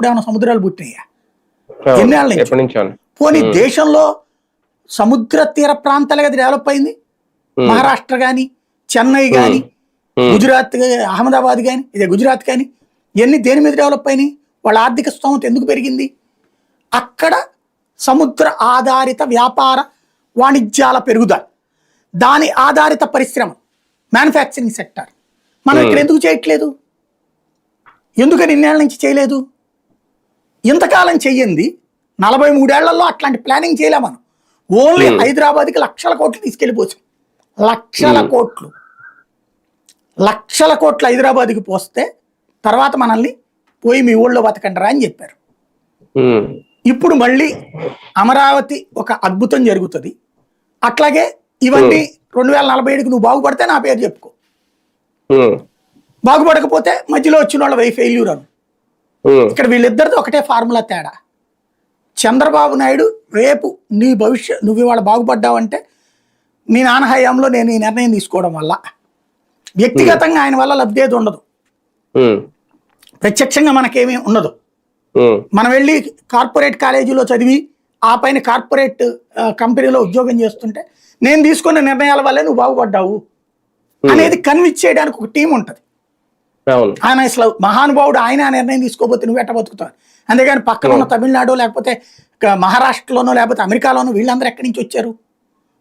ఉన్నప్పుడు ఏమైనా సముద్రాలు పుట్టినాయా. ఎన్నేళ్ళ నుంచి? పోనీ దేశంలో సముద్ర తీర ప్రాంతాలుగా డెవలప్ అయింది. మహారాష్ట్ర కానీ చెన్నై కానీ. గుజరాత్ అహ్మదాబాద్ కానీ ఇదే గుజరాత్ కానీ ఇవన్నీ దేని మీద డెవలప్ అయినాయి? వాళ్ళ ఆర్థిక స్తోమత ఎందుకు పెరిగింది? అక్కడ సముద్ర ఆధారిత వ్యాపార వాణిజ్యాల పెరుగుదల దాని ఆధారిత పరిశ్రమ మ్యానుఫ్యాక్చరింగ్ సెక్టర్ మనం ఇక్కడ ఎందుకు చేయట్లేదు? ఎందుకని ఇన్నేళ్ళ నుంచి చేయలేదు? ఇంతకాలం చెయ్యింది. నలభై మూడేళ్ళలో అట్లాంటి ప్లానింగ్ చేయలే మనం. ఓన్లీ హైదరాబాద్కి లక్షల కోట్లు తీసుకెళ్ళిపోసాం. లక్షల కోట్లు. లక్షల కోట్లు హైదరాబాద్కి పోస్తే తర్వాత మనల్ని పోయి మీ ఊళ్ళో బతకండిరా అని చెప్పారు. ఉమ్. ఇప్పుడు మళ్ళీ అమరావతి ఒక అద్భుతం జరుగుతుంది. అట్లాగే ఇవన్నీ రెండు వేల నలభై ఏడుకి నువ్వు బాగుపడితే నా పేరు చెప్పుకో. బాగుపడకపోతే మధ్యలో వచ్చిన వాళ్ళ వై ఫెయిల్యూర్ అను. ఇక్కడ వీళ్ళిద్దరిది ఒకటే ఫార్ములా తేడా. చంద్రబాబు నాయుడు రేపు నీ భవిష్యత్ నువ్వు ఇవాళ బాగుపడ్డావంటే మీ నాన్న హయాంలో నేను ఈ నిర్ణయం తీసుకోవడం వల్ల. వ్యక్తిగతంగా ఆయన వల్ల లబ్ధి ఏది ఉండదు. ప్రత్యక్షంగా మనకేమీ ఉండదు. మనం వెళ్ళి కార్పొరేట్ కాలేజీలో చదివి ఆ పైన కార్పొరేట్ కంపెనీలో ఉద్యోగం చేస్తుంటే నేను తీసుకున్న నిర్ణయాల వల్లే నువ్వు బాగుపడ్డావు అనేది కన్విన్స్ చేయడానికి ఒక టీం ఉంటుంది. ఆయన అసలు మహానుభావుడు ఆయన ఆ నిర్ణయం తీసుకోపోతే నువ్వు ఎట్ట బతుకుతావు? అంతేగాని పక్కన ఉన్న తమిళనాడు లేకపోతే మహారాష్ట్రలోనో లేకపోతే అమెరికాలోనో వీళ్ళందరూ ఎక్కడి నుంచి వచ్చారు?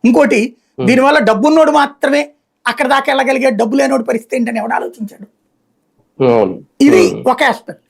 ఇంకోటి దీనివల్ల డబ్బున్నోడు మాత్రమే అక్కడ దాకా వెళ్ళగలిగే డబ్బు లేనోడు పరిస్థితి ఏంటని ఎవడు ఆలోచించాడు? ఇది ఒక ఆస్పెక్ట్